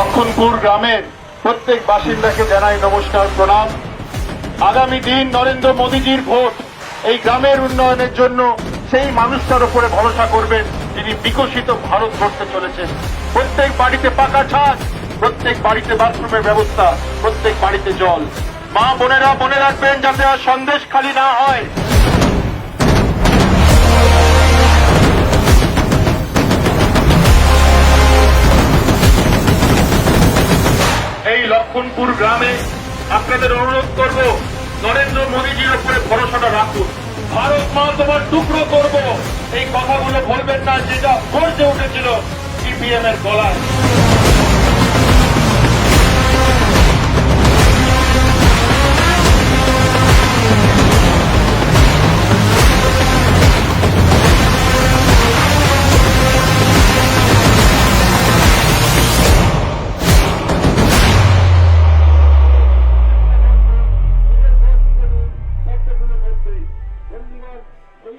লক্ষণপুর গ্রামের প্রত্যেক বাসিন্দাকে জানাই নমস্কার, প্রণাম। আগামী দিন নরেন্দ্র মোদীজির ভোট এই গ্রামের উন্নয়নের জন্য সেই মানুষটার উপরে ভরসা করবেন যিনি বিকশিত ভারত গড়তে চলেছেন। প্রত্যেক বাড়িতে পাকা ছাদ, প্রত্যেক বাড়িতে বাথরুমের ব্যবস্থা, প্রত্যেক বাড়িতে জল। মা বোনেরা মনে রাখবেন যাতে আর সন্দেশ খালি না হয়। লক্ষণপুর গ্রামে আপনাদের অনুরোধ করব, নরেন্দ্র মোদীজির উপরে ভরসাটা রাখুন। ভারত মা তোমার টুকরো করব। এই কথাগুলো বলবেন না, যেটা গর্জে উঠেছিল সিপিএম এর গলায়।